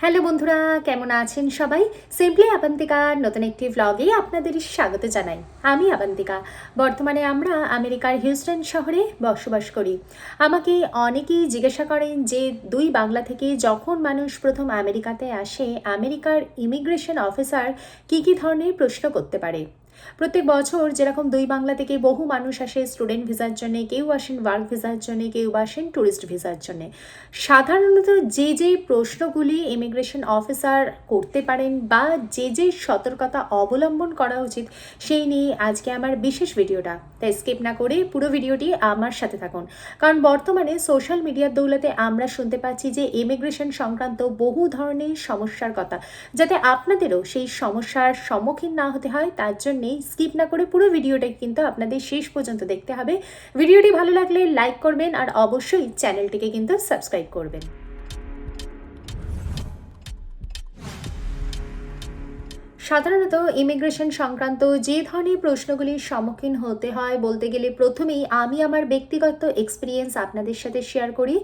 Hello বন্ধুরা, কেমন আছেন সবাই? সিম্পলি আবান্তিকার নতুন একটি ভ্লগে আপনাদের স্বাগত জানাই। আমি আবান্তিকা। বর্তমানে আমরা আমেরিকার হিউস্টন শহরে বসবাস করি। আমাকে অনেকেই জিজ্ঞাসা করেন যে, দুই বাংলা থেকে যখন মানুষ প্রথম আমেরিকাতে আসে, আমেরিকার ইমিগ্রেশন অফিসার কি কি ধরনের প্রশ্ন করতে পারে? প্রত্যেক বছর যেরকম দুই বাংলা থেকে বহু মানুষ আসে স্টুডেন্ট ভিসার জন্য, কেউ আসেন ওয়ার্ক ভিসার জন্য, কেউ আসেন ট্যুরিস্ট ভিসার জন্য। সাধারণত যে যে প্রশ্নগুলি ইমিগ্রেশন অফিসার করতে পারেন বা যে যে সতর্কতা অবলম্বন করা উচিত, সেই নিয়ে আজকে আমার বিশেষ ভিডিওটা। তাই স্কিপ না করে পুরো ভিডিওটি আমার সাথে থাকুন। কারণ বর্তমানে সোশ্যাল মিডিয়ার দৌলতে আমরা শুনতে পাচ্ছি যে ইমিগ্রেশন সংক্রান্ত বহু ধরনের সমস্যার কথা। যাতে আপনাদেরও সেই সমস্যার সম্মুখীন না হতে হয়, তার জন্যেই স্কিপ না করে পুরো ভিডিওটা কিন্তু আপনাদের শেষ পর্যন্ত দেখতে হবে। ভিডিওটি ভালো লাগলে লাইক করবেন আর অবশ্যই চ্যানেলটিকে কিন্তু সাবস্ক্রাইব করবেন। সাধারণত ইমিগ্রেশন সংক্রান্ত যে ধরনের প্রশ্নগুলির সম্মুখীন হতে হয় বলতে গেলে প্রথমেই আমি আমার ব্যক্তিগত এক্সপিরিয়েন্স আপনাদের সাথে শেয়ার করি।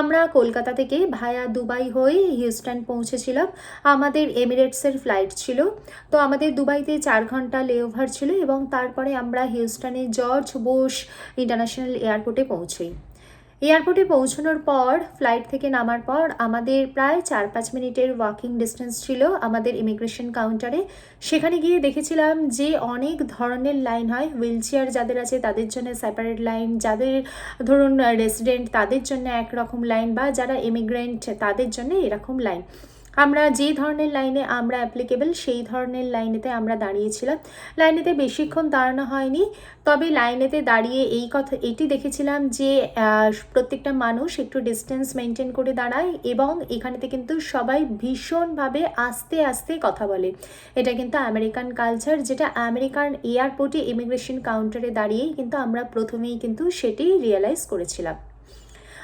আমরা কলকাতা থেকে ভায়া দুবাই হয়ে হিউস্টন পৌঁছেছিলাম। আমাদের এমিরেটসের ফ্লাইট ছিল। তো আমাদের দুবাইতে চার ঘণ্টা লেওভার ছিল এবং তারপরে আমরা হিউস্টনে জর্জ বোস ইন্টারন্যাশনাল এয়ারপোর্টে পৌঁছই। এয়ারপোর্টে পৌঁছানোর পর, ফ্লাইট থেকে নামার পর, আমাদের প্রায় চার পাঁচ মিনিটের ওয়াকিং ডিস্টেন্স ছিল আমাদের ইমিগ্রেশন কাউন্টারে সেখানে গিয়ে দেখেছিলাম যে অনেক ধরনের লাইন হয় হুইল চেয়ার যাদের আছে তাদের জন্য সেপারেট লাইন যাদের ধরুন রেসিডেন্ট তাদের জন্য একরকম লাইন বা যারা ইমিগ্রেন্ট তাদের জন্য এরকম লাইন আমরা যে ধরনের লাইনে আমরা অ্যাপ্লিকেবল সেই ধরনের লাইনেতে আমরা দাঁড়িয়েছিলাম। লাইনেতে বেশিক্ষণ দাঁড়ানো হয়নি, তবে লাইনেতে দাঁড়িয়ে এই কথা, এটি দেখেছিলাম যে প্রত্যেকটা মানুষ একটু ডিস্টেন্স মেনটেন করে দাঁড়ায় এবং এখানেতে কিন্তু সবাই ভীষণভাবে আস্তে আস্তে কথা বলে। এটা কিন্তু আমেরিকান কালচার যেটা আমেরিকান এয়ারপোর্টে ইমিগ্রেশন কাউন্টারে দাঁড়িয়েই কিন্তু আমরা প্রথমেই কিন্তু সেটি রিয়েলাইজ করেছিলাম।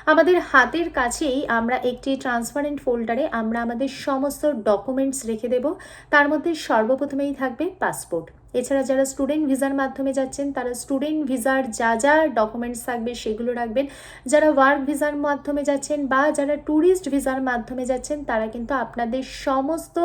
আমাদের হাতের কাছেই আমরা একটি ট্রান্সপারেন্ট ফোল্ডারে আমরা আমাদের সমস্ত ডকুমেন্টস রেখে দেব। তার মধ্যে সর্বপ্রথমেই থাকবে পাসপোর্ট এছাড়া যারা স্টুডেন্ট ভিসার মাধ্যমে যাচ্ছেন, তারা স্টুডেন্ট ভিসার যা যা ডকুমেন্টস থাকবে সেগুলো রাখবেন। যারা ওয়ার্ক ভিসার মাধ্যমে যাচ্ছেন বা যারা ট্যুরিস্ট ভিসার মাধ্যমে যাচ্ছেন, তারা কিন্তু আপনাদের সমস্ত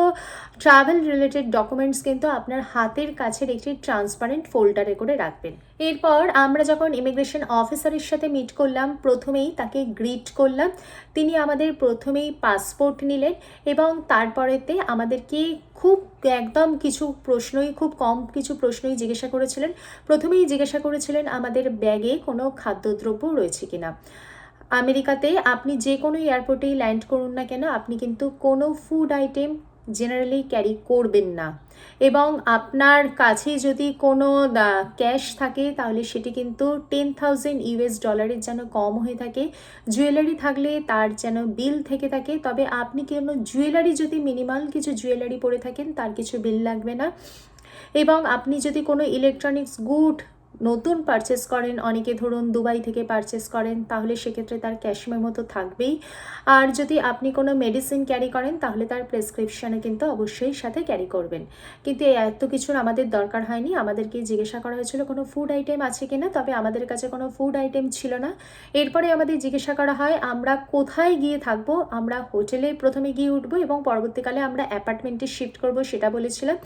ট্রাভেল রিলেটেড ডকুমেন্টস কিন্তু আপনার হাতের কাছের একটি ট্রান্সপারেন্ট ফোল্ডারে করে রাখবেন। এরপর আমরা যখন ইমিগ্রেশন অফিসারের সাথে মিট করলাম, প্রথমেই তাকে গ্রিট করলাম। তিনি আমাদের প্রথমেই পাসপোর্ট নিলেন এবং তারপরেতে আমাদেরকে খুব একদম কিছু প্রশ্নই, খুব কম কিছু প্রশ্নই জিজ্ঞাসা করেছিলেন। প্রথমেই জিজ্ঞাসা করেছিলেন, আমাদের ব্যাগে কোনো খাদ্যদ্রব্য রয়েছে কিনা? আমেরিকাতে আপনি যে কোনো এয়ারপোর্টেই ল্যান্ড করুন না কেন, আপনি কিন্তু কোনো ফুড আইটেম জেনারেলি ক্যারি করবেন না। এবং আপনার কাছে যদি কোনো ক্যাশ থাকে, তাহলে সেটি কিন্তু টেন থাউজেন্ড ইউএস ডলারের যেন কম হয়ে থাকে। জুয়েলারি থাকলে তার যেন বিল থেকে থাকে। তবে আপনি কোনো জুয়েলারি যদি মিনিমাল কিছু জুয়েলারি পরে থাকেন, তার কিছু বিল লাগবে না। এবং আপনি যদি কোনো ইলেকট্রনিক্স গুড নতুন পারচেস করেন, অনেকে ধরুন দুবাই থেকে পারচেস করেন, তাহলে সেক্ষেত্রে তার ক্যাশ মেমো তো থাকবেই। আর যদি আপনি কোনো মেডিসিন ক্যারি করেন, তাহলে তার প্রেসক্রিপশানে কিন্তু অবশ্যই সাথে ক্যারি করবেন। কিন্তু এত কিছুর আমাদের দরকার হয়নি। আমাদেরকে জিজ্ঞাসা করা হয়েছিল, কোনো ফুড আইটেম আছে কি না তবে আমাদের কাছে কোনো ফুড আইটেম ছিল না। এরপরে আমাদের জিজ্ঞাসা করা হয়, আমরা কোথায় গিয়ে থাকব? আমরা হোটেলে প্রথমে গিয়ে উঠবো এবং পরবর্তীকালে আমরা অ্যাপার্টমেন্টে শিফট করব, সেটা বলেছিলাম।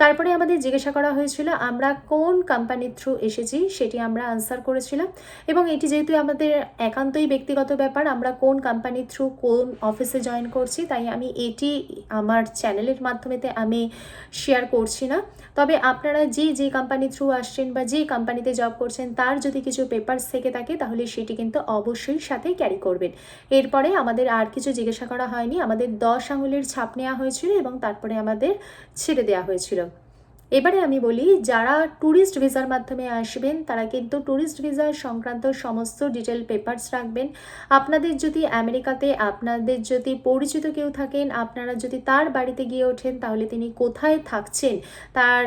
তারপরে আমাদের জিজ্ঞাসা করা হয়েছিল, আমরা কোন কোম্পানির থ্রু এসেছি সেটি আমরা আনসার করেছিলাম। এবং এটি যেহেতু আমাদের একান্তই ব্যক্তিগত ব্যাপার, আমরা কোন কোম্পানির থ্রু কোন অফিসে জয়েন করছি, তাই আমি এটি আমার চ্যানেলের মাধ্যমেতে আমি শেয়ার করছি না। তবে আপনারা যে যে কোম্পানি থ্রু আসছেন বা যে কোম্পানিতে জব করছেন, তার যদি কিছু পেপারস থেকে থাকে, তাহলে সেটি কিন্তু অবশ্যই সাথে ক্যারি করবেন। এরপরে আমাদের আর কিছু জিজ্ঞাসা করা হয়নি, আমাদের দশ আঙুলের ছাপ নেওয়া হয়েছিল এবং তারপরে আমাদের ছেড়ে দেওয়া হয়েছিল। এবারে আমি বলি, যারা ট্যুরিস্ট ভিসার মাধ্যমে আসবেন, তারা কিন্তু ট্যুরিস্ট ভিসা সংক্রান্ত সমস্ত ডিটেল পেপারস রাখবেন। আপনাদের যদি আমেরিকাতে, আপনাদের যদি পরিচিত কেউ থাকেন, আপনারা যদি তার বাড়িতে গিয়ে ওঠেন, তাহলে তিনি কোথায় থাকছেন, তার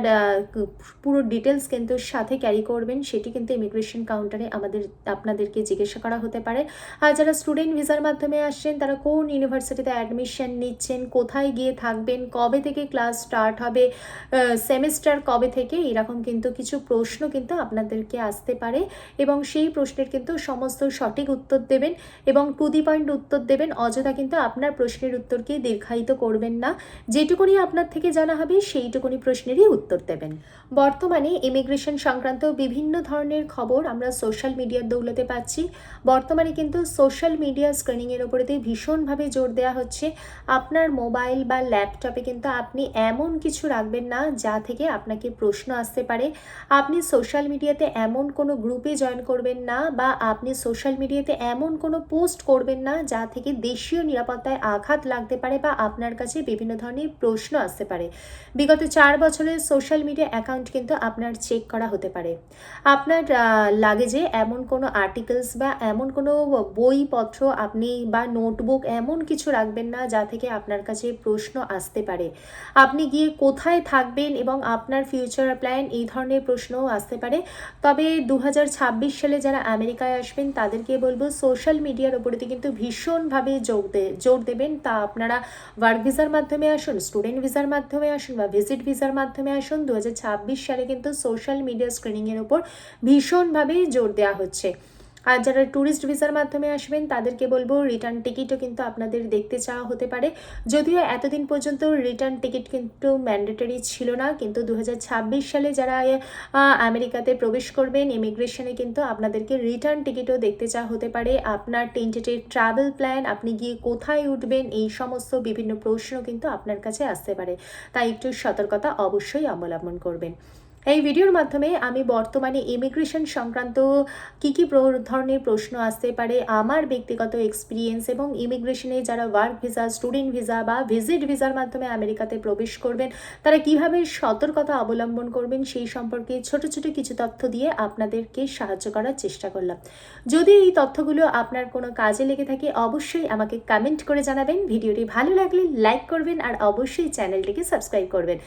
পুরো ডিটেলস কিন্তু সাথে ক্যারি করবেন। সেটি কিন্তু ইমিগ্রেশন কাউন্টারে আমাদের, আপনাদেরকে জিজ্ঞাসা করা হতে পারে। আর যারা স্টুডেন্ট ভিসার মাধ্যমে আসছেন, তারা কোন ইউনিভার্সিটিতে অ্যাডমিশন নিচ্ছেন, কোথায় গিয়ে থাকবেন, কবে থেকে ক্লাস স্টার্ট হবে সেমিস্টার সেমিস্টার কবে থেকে? এরকম কিন্তু কিছু প্রশ্ন কিন্তু আপনাদেরকে আসতে পারে এবং সেই প্রশ্নের কিন্তু সমস্ত সঠিক উত্তর দেবেন এবং টু দি পয়েন্ট উত্তর দেবেন। অযথা কিন্তু আপনার প্রশ্নের উত্তরকে দীর্ঘায়িত করবেন না। যেটুকুনি আপনার থেকে জানা হবে, সেইটুকুনি প্রশ্নেরই উত্তর দেবেন। বর্তমানে ইমিগ্রেশন সংক্রান্ত বিভিন্ন ধরনের খবর আমরা সোশ্যাল মিডিয়ার দৌলতে পাচ্ছি। বর্তমানে কিন্তু সোশ্যাল মিডিয়া স্ক্রিনিংয়ের ওপরেতে ভীষণভাবে জোর দেওয়া হচ্ছে। আপনার মোবাইল বা ল্যাপটপে কিন্তু আপনি এমন কিছু রাখবেন না, যা থেকে আপনাকে প্রশ্ন আসতে পারে, আপনি সোশ্যাল মিডিয়াতে এমন কোনো গ্রুপে জয়েন করবেন না বা আপনি সোশ্যাল মিডিয়াতে এমন কোনো পোস্ট করবেন না যা থেকে দেশীয় নিরাপত্তায় আঘাত লাগতে পারে বা আপনার কাছে বিভিন্ন ধরনের প্রশ্ন আসতে পারে। বিগত চার বছরের সোশ্যাল মিডিয়া অ্যাকাউন্ট কিন্তু আপনার চেক করা হতে পারে। আপনার লাগেজে এমন কোনো আর্টিকেলস বা এমন কোনো বইপত্র আপনি বা নোটবুক এমন কিছু রাখবেন না যা থেকে আপনার কাছে প্রশ্ন আসতে পারে। আপনি গিয়ে কোথায় থাকবেন এবং আপনার ফিউচার প্ল্যান এই ধরনের প্রশ্নও আসতে পারে। তবে দু হাজার ছাব্বিশ সালে যারা আমেরিকায় আসবেন, তাদেরকে বলব সোশ্যাল মিডিয়ার ওপরেতে কিন্তু ভীষণভাবে যোগ দে, জোর দেবেন। তা আপনারা ওয়ার্ক ভিসার মাধ্যমে আসুন স্টুডেন্ট ভিসার মাধ্যমে আসুন বা ভিজিট ভিসার মাধ্যমে আসুন দু হাজার ছাব্বিশ সালে কিন্তু সোশ্যাল মিডিয়া স্ক্রিনিংয়ের ওপর ভীষণভাবে জোর দেওয়া হচ্ছে। আর যারা ট্যুরিস্ট ভিসার মাধ্যমে আসবেন, তাদেরকে বলব রিটার্ন টিকিটও কিন্তু আপনাদের দেখতে চাওয়া হতে পারে। যদিও এতদিন পর্যন্ত রিটার্ন টিকিট কিন্তু ম্যান্ডেটরি ছিল না, কিন্তু দু হাজার ছাব্বিশ সালে যারা আমেরিকাতে প্রবেশ করবেন ইমিগ্রেশনে কিন্তু আপনাদেরকে রিটার্ন টিকিটও দেখতে চাওয়া হতে পারে। আপনার টেন্টেটিভ ট্রাভেল প্ল্যান আপনি গিয়ে কোথায় উঠবেন, এই সমস্ত বিভিন্ন প্রশ্ন কিন্তু আপনার কাছে আসতে পারে। তাই একটু সতর্কতা অবশ্যই অবলম্বন করবেন। এই ভিডিওর মাধ্যমে আমি বর্তমানে ইমিগ্রেশন সংক্রান্ত কী কী ধরনের প্রশ্ন আসতে পারে, আমার ব্যক্তিগত এক্সপিরিয়েন্স এবং ইমিগ্রেশনে যারা ওয়ার্ক ভিসা স্টুডেন্ট ভিসা বা ভিজিট ভিসার মাধ্যমে আমেরিকাতে প্রবেশ করবেন, তারা কীভাবে সতর্কতা অবলম্বন করবেন সেই সম্পর্কে ছোট ছোট কিছু তথ্য দিয়ে আপনাদেরকে সাহায্য করার চেষ্টা করলাম। যদি এই তথ্যগুলো আপনার কোনো কাজে লেগে থাকে, অবশ্যই আমাকে কমেন্ট করে জানাবেন। ভিডিওটি ভালো লাগলে লাইক করবেন আর অবশ্যই চ্যানেলটিকে সাবস্ক্রাইব করবেন।